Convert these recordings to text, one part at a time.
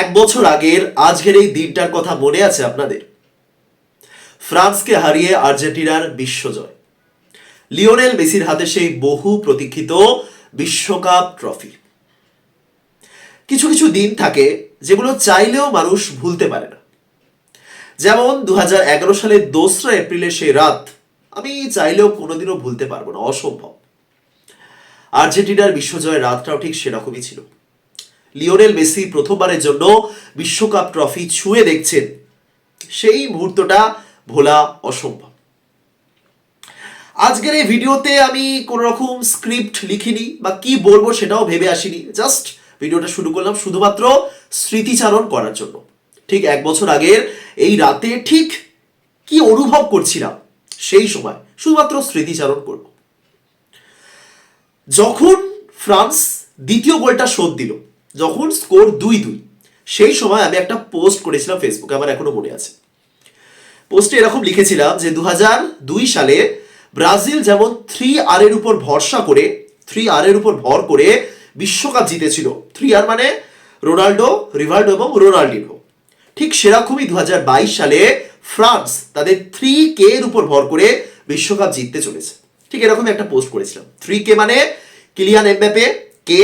এক বছর আগের আজকের এই দিনটার কথা মনে আছে আপনাদের? ফ্রান্সকে হারিয়ে আর্জেন্টিনার বিশ্বজয়। লিওনেল মেসির হাতে সেই বহু প্রতীক্ষিত বিশ্বকাপ ট্রফি। কিছু কিছু দিন থাকে যেগুলো চাইলেও মানুষ ভুলতে পারে না। যেমন দু হাজার এগারো সালের দোসরা এপ্রিলের সেই রাত, আমি চাইলেও কোনোদিনও ভুলতে পারব না, অসম্ভব। আর্জেন্টিনার বিশ্বজয়ের রাতটাও ঠিক সেরকমই ছিল। লিওনেল মেসি প্রথমবারের জন্য বিশ্বকাপ ট্রফি ছুঁয়ে দেখছেন। সেই মুহূর্তটা ভোলা অসম্ভব। আজকের এই ভিডিওতে আমি কোন রকম স্ক্রিপ্ট লিখিনি বা কি বলব সেটাও ভেবে আসিনি। জাস্ট ভিডিওটা শুরু করলাম শুধুমাত্র স্মৃতিচারণ করার জন্য। ঠিক এক বছর আগের এই রাতে ঠিক কি অনুভব করছিলাম সেই সময় শুধুমাত্র স্মৃতিচারণ করব। যখন ফ্রান্স দ্বিতীয় গোলটা শোধ দিল যখন স্কোর দুই দুই, সেই সময় আমি একটা পোস্ট করেছিলাম ফেসবুকে আমার এখনও মনে আছে। পোস্টে এরকম লিখেছিলাম যে দু দুই সালে ব্রাজিল যেমন থ্রি আর এর উপর ভরসা করে থ্রি আর এর উপর ভর করে বিশ্বকাপ জিতেছিল। থ্রি আর মানে রোনাল্ডো, রিভাল্ডো এবং রোনাল্ডিনো। ঠিক সেরকমই দু হাজার বাইশ সালে ফ্রান্স তাদের থ্রি কে এর উপর ভর করে বিশ্বকাপ জিততে চলেছে। ঠিক এরকম একটা পোস্ট করেছিলাম। থ্রি কে মানে কিলিয়ান এমবাপে কে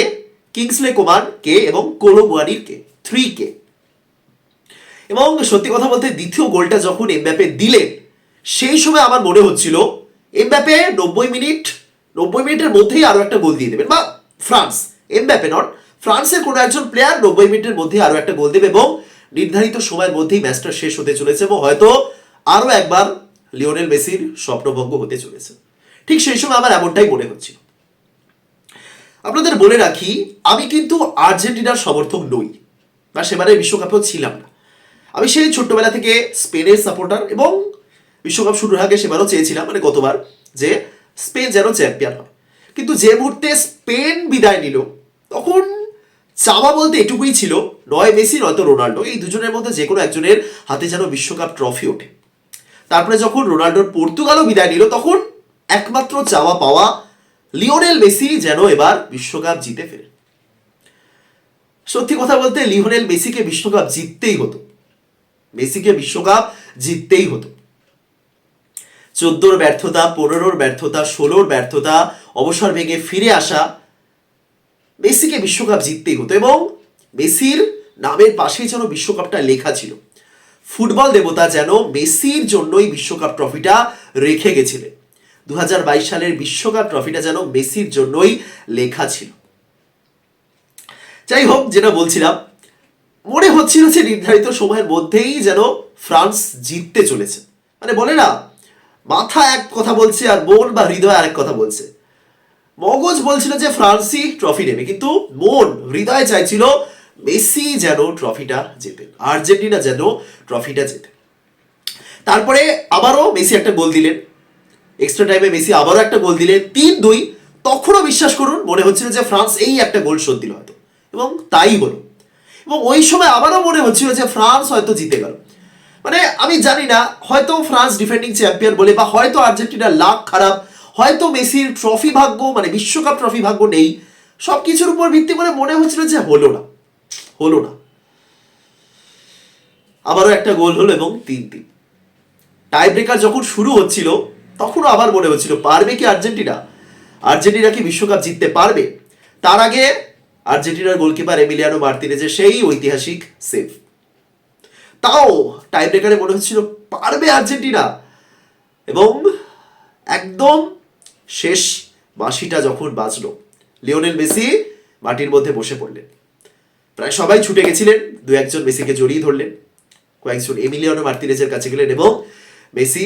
কিংসলে কুমার কে এবং কোলোমুয়ানির কে থ্রি কে এবং সত্যি কথা বলতে দ্বিতীয় গোলটা যখন এমব্যাপে দিলেন, সেই সময় আমার মনে হচ্ছিল এমব্যাপে নব্বই মিনিট, নব্বই মিনিটের মধ্যেই আরও একটা গোল দিয়ে দেবেন। বা ফ্রান্স এমব্যাপে নট, ফ্রান্সের কোনো একজন প্লেয়ার নব্বই মিনিটের মধ্যে আরও একটা গোল দেবে এবং নির্ধারিত সময়ের মধ্যেই ম্যাচটা শেষ হতে চলেছে এবং হয়তো আরও একবার লিওনেল মেসির স্বপ্নভঙ্গ হতে চলেছে। ঠিক সেই সময় আমার এমনটাই মনে হচ্ছিল। আপনাদের বলে রাখি, আমি কিন্তু আর্জেন্টিনার সমর্থক নই। বা সেবারে বিশ্বকাপেও ছিলাম না। আমি সেই ছোট্টবেলা থেকে স্পেনের সাপোর্টার এবং বিশ্বকাপ শুরুর আগে সেবারও চেয়েছিলাম মানে গতবার, যে স্পেন যেন চ্যাম্পিয়ন হয়। কিন্তু যে মুহূর্তে স্পেন বিদায় নিল, তখন চাওয়া বলতে এটুকুই ছিল, নয় মেসি নয়তো রোনাল্ডো, এই দুজনের মধ্যে যে কোনো একজনের হাতে যেন বিশ্বকাপ ট্রফি ওঠে। তারপরে যখন রোনাল্ডোর পর্তুগালও বিদায় নিল, তখন একমাত্র চাওয়া পাওয়া লিওনেল মেসি যেন এবার বিশ্বকাপ জিতে ফেরে। সত্যি কথা বলতে, লিওনেল মেসিকে বিশ্বকাপ জিততেই হতো। মেসিকে বিশ্বকাপ জিততেই হতো। চোদ্দোর ব্যর্থতা, পনেরোর ব্যর্থতা, ষোলোর ব্যর্থতা, অবসর ভেঙে ফিরে আসা মেসিকে বিশ্বকাপ জিততেই হতো এবং মেসির নামের পাশেই যেন বিশ্বকাপটা লেখা ছিল। ফুটবল দেবতা যেন মেসির জন্যই বিশ্বকাপ ট্রফিটা রেখে গেছিলেন। দু হাজার বাইশ সালের বিশ্বকাপ ট্রফিটা যেন মেসির জন্যই লেখা ছিল। যাই হোক যেটা বলছিলাম, মনে হচ্ছিল যে নির্ধারিত সময়ের মধ্যেই যেন ফ্রান্স জিততে চলেছে। মানে বলে না, মাথা এক কথা বলছে আর মন বা হৃদয় আরেক কথা বলছে। মগজ বলছিল যে ফ্রান্সই ট্রফি নেবে, কিন্তু মন, হৃদয় চাইছিল মেসি যেন ট্রফিটা জেতেন আর্জেন্টিনা যেন ট্রফিটা জেতে। তারপরে আবারও মেসি একটা গোল দিলেন। এক্সট্রা টাইমে মেসি আবারও একটা গোল দিলেন। তিন দুই। তখনও বিশ্বাস করুন, মনে হচ্ছিল যে ফ্রান্স এই একটা গোল শোধ দিল হয়তো। এবং তাই হলো। এবং ওই সময় আবারও মনে হচ্ছিল যে ফ্রান্স হয়তো জিতে গেল। মানে আমি জানি না, হয়তো ফ্রান্স ডিফেন্ডিং চ্যাম্পিয়ন বলে বা হয়তো আর্জেন্টিনার লাক খারাপ, হয়তো মেসির ট্রফি ভাগ্য মানে বিশ্বকাপ ট্রফি ভাগ্য নেই। সব কিছুর উপর ভিত্তি করে মনে হচ্ছিল যে হলো না। হলো না। আবারও একটা গোল হলো এবং তিন তিন। টাই ব্রেকার যখন শুরু হচ্ছিল তখনও আবার মনে হচ্ছিল, পারবে কি আর্জেন্টিনা? আর্জেন্টিনা কি বিশ্বকাপ জিততে পারবে? তার আগে আর্জেন্টিনার গোলকিপার এমিলিয়ানো মার্তিনেজের সেই ঐতিহাসিক সেভ তাও টাইম ব্রেকারে মনে হচ্ছিল, পারবে আর্জেন্টিনা? এবং একদম শেষ বাঁশিটা যখন বাজলো, লিওনেল মেসি মাটির মধ্যে বসে পড়লেন। প্রায় সবাই ছুটে গেছিলেন দু একজন মেসিকে জড়িয়ে ধরলেন। কয়েকজন এমিলিয়ানো মার্তিনেজের কাছে গেলেন এবং মেসি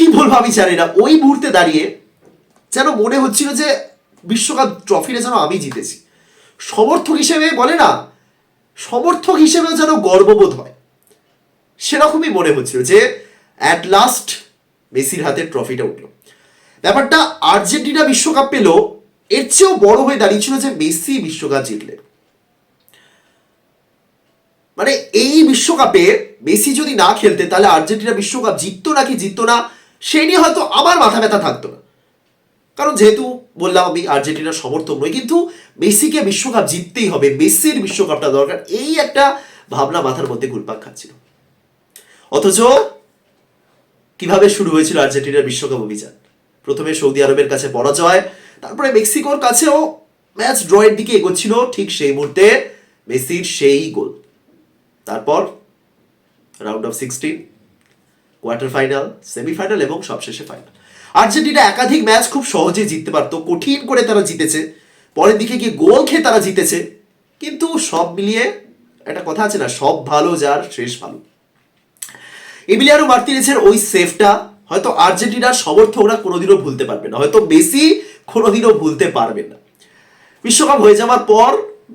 কি বলব আমি জানি না ওই মুহূর্তে দাঁড়িয়ে যেন মনে হচ্ছিল যে বিশ্বকাপ ট্রফিটা যেন আমি জিতেছি। সমর্থক হিসেবে বলে না, সমর্থক হিসেবেও যেন গর্ববোধ হয়। সেরকমই মনে হচ্ছিল যে অ্যাট লাস্ট মেসির হাতে ট্রফিটা উঠল। ব্যাপারটা আর্জেন্টিনা বিশ্বকাপ পেল, এর চেয়েও বড় হয়ে দাঁড়িয়েছিল যে মেসি বিশ্বকাপ জিতলেন মানে এই বিশ্বকাপে মেসি যদি না খেলতে, তাহলে আর্জেন্টিনা বিশ্বকাপ জিততো নাকি জিততো না? সেই নিয়ে হয়তো আমার মাথা ব্যথা থাকতো। না কারণ যেহেতু বললাম আমি আর্জেন্টিনার সমর্থক নই, কিন্তু মেসিকে বিশ্বকাপ জিততেই হবে, মেসির বিশ্বকাপটা দরকার, এই একটা ভাবনা মাথার মধ্যে ঘুরপাক খাচ্ছিল। অথচ কীভাবে শুরু হয়েছিল আর্জেন্টিনার বিশ্বকাপ অভিযান? প্রথমে সৌদি আরবের কাছে পরাজয়, তারপরে মেক্সিকোর কাছেও ম্যাচ ড্রয়ের দিকে এগোচ্ছিল, ঠিক সেই মুহূর্তে মেসির সেই গোল। তারপর round of sixteen quarter final, semifinal এবং সবশেষে ফাইনাল আর্জেন্টিনা একাধিক ম্যাচ খুব সহজে জিততে পারতো, কঠিন করে তারা জিতেছে। পরের দিকে গিয়ে গোল খেয়ে তারা জিতেছে। কিন্তু সব মিলিয়ে একটা কথা আছে না, সব ভালো যার শেষ ভালো। এমিলিয়ানো মার্তিনেজের ওই সেফটা হয়তো আর্জেন্টিনার সমর্থকরা কোনোদিনও ভুলতে পারবে না, হয়তো মেসি কোনোদিনও ভুলতে পারবেন না। বিশ্বকাপ হয়ে যাওয়ার পর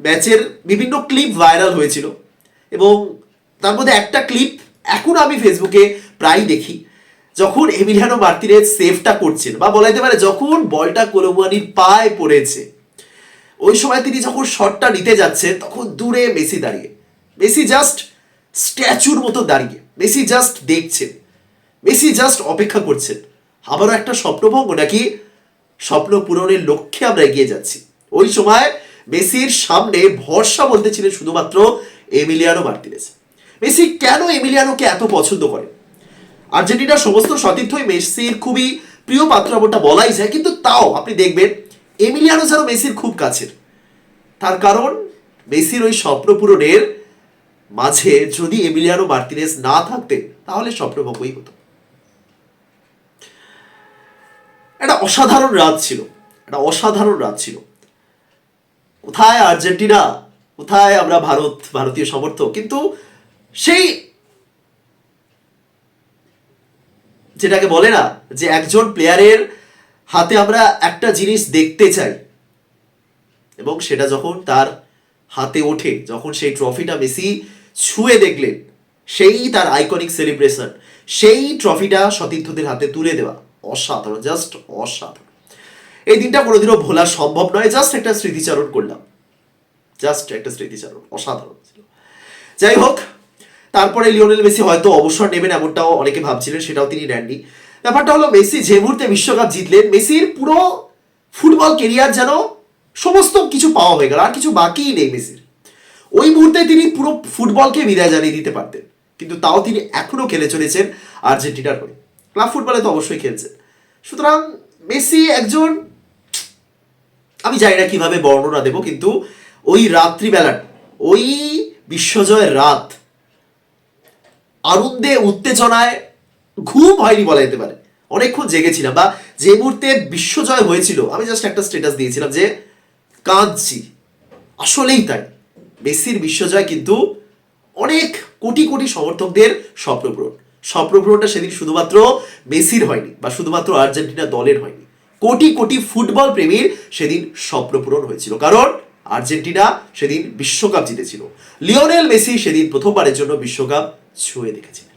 ম্যাচের বিভিন্ন ক্লিপ ভাইরাল হয়েছিল এবং তার মধ্যে একটা ক্লিপ এখন আমি ফেসবুকে প্রায় দেখি, যখন এমিলিয়ানো মার্তিনেজ সেভটা করছেন, বা বলা যেতে পারে যখন বলটা কোলোমুয়ানির পায়ে পড়েছে, ওই সময় তিনি যখন শটটা নিতে যাচ্ছেন, তখন দূরে মেসি দাঁড়িয়ে, মেসি জাস্ট স্ট্যাচুর মতো দাঁড়িয়ে, মেসি জাস্ট দেখছেন, মেসি জাস্ট অপেক্ষা করছেন, আবারও একটা স্বপ্নভঙ্গ নাকি স্বপ্ন পূরণের লক্ষ্যে আমরা এগিয়ে যাচ্ছি। ওই সময় মেসির সামনে ভরসা বলতে ছিলেন শুধুমাত্র এমিলিয়ানো মার্টিনেজ মেসি কেন এমিলিয়ানোকে এত পছন্দ করেন? আর্জেন্টিনার সমস্ত সতীর্থই মেসির খুবই প্রিয় পাত্র এমনটা বলাই যায়, কিন্তু তাও আপনি দেখবেন এমিলিয়ানো যেন মেসির খুব কাছের। তার কারণ, মেসির ওই স্বপ্ন পূরণের মাঝে যদি এমিলিয়ানো মার্তিনেস না থাকতেন, তাহলে স্বপ্নভঙ্গই হতো। একটা অসাধারণ রাত ছিল, একটা অসাধারণ রাত ছিল। কোথায় আর্জেন্টিনা? কোথায় আমরা ভারত, ভারতীয় সমর্থক? কিন্তু সেই যেটাকে বলে না, যে একজন প্লেয়ারের হাতে আমরা একটা জিনিস দেখতে চাই। এবং সেটা যখন তার হাতে ওঠে, যখন সেই ট্রফিটা মেসি ছুঁয়ে দেখলেন, সেই তার আইকনিক সেলিব্রেশন সেই ট্রফিটা সতীর্থদের হাতে তুলে দেওয়া। অসাধারণ জাস্ট অসাধারণ। এই দিনটা কোনোদিনও ভোলা সম্ভব নয় জাস্ট একটা স্মৃতিচারণ করলাম। জাস্ট একটা স্মৃতিচারণ, অসাধারণ ছিল। যাই হোক তারপরে লিওনেল মেসি হয়তো অবসর নেবেন এমনটাও অনেকে ভাবছিলেন, সেটাও তিনি নেননি। ব্যাপারটা হলো মেসি যে মুহূর্তে বিশ্বকাপ জিতলেন, মেসির পুরো ফুটবল কেরিয়ার যেন সমস্ত কিছু পাওয়া হয়ে গেল, আর কিছু বাকিই নেই মেসির। ওই মুহূর্তে তিনি পুরো ফুটবলকে বিদায় জানিয়ে দিতে পারতেন, কিন্তু তাও তিনি এখনও খেলে চলেছেন আর্জেন্টিনার হয়ে। ক্লাব ফুটবলে তো অবশ্যই খেলছেন। সুতরাং মেসি একজন, আমি জানি না কীভাবে বর্ণনা দেব, কিন্তু ওই রাত্রিবেলা ওই বিশ্বজয়ের রাত আনন্দে, উত্তেজনায় ঘুম হয়নি বলা যেতে পারে। অনেকক্ষণ জেগেছিলাম বা যে মুহূর্তে বিশ্বজয় হয়েছিল, আমি জাস্ট একটা স্ট্যাটাস দিয়েছিলাম যে, কাঁদছি। আসলেই তাই। মেসির বিশ্বজয় কিন্তু অনেক কোটি কোটি সমর্থকদের স্বপ্নপূরণ স্বপ্নপূরণটা সেদিন শুধুমাত্র মেসির হয়নি বা শুধুমাত্র আর্জেন্টিনা দলের হয়নি। কোটি কোটি ফুটবল প্রেমীর সেদিন স্বপ্নপূরণ হয়েছিল। কারণ আর্জেন্টিনা সেদিন বিশ্বকাপ জিতেছিল। লিওনেল মেসি সেদিন প্রথমবারের জন্য বিশ্বকাপ 趣味的一个经。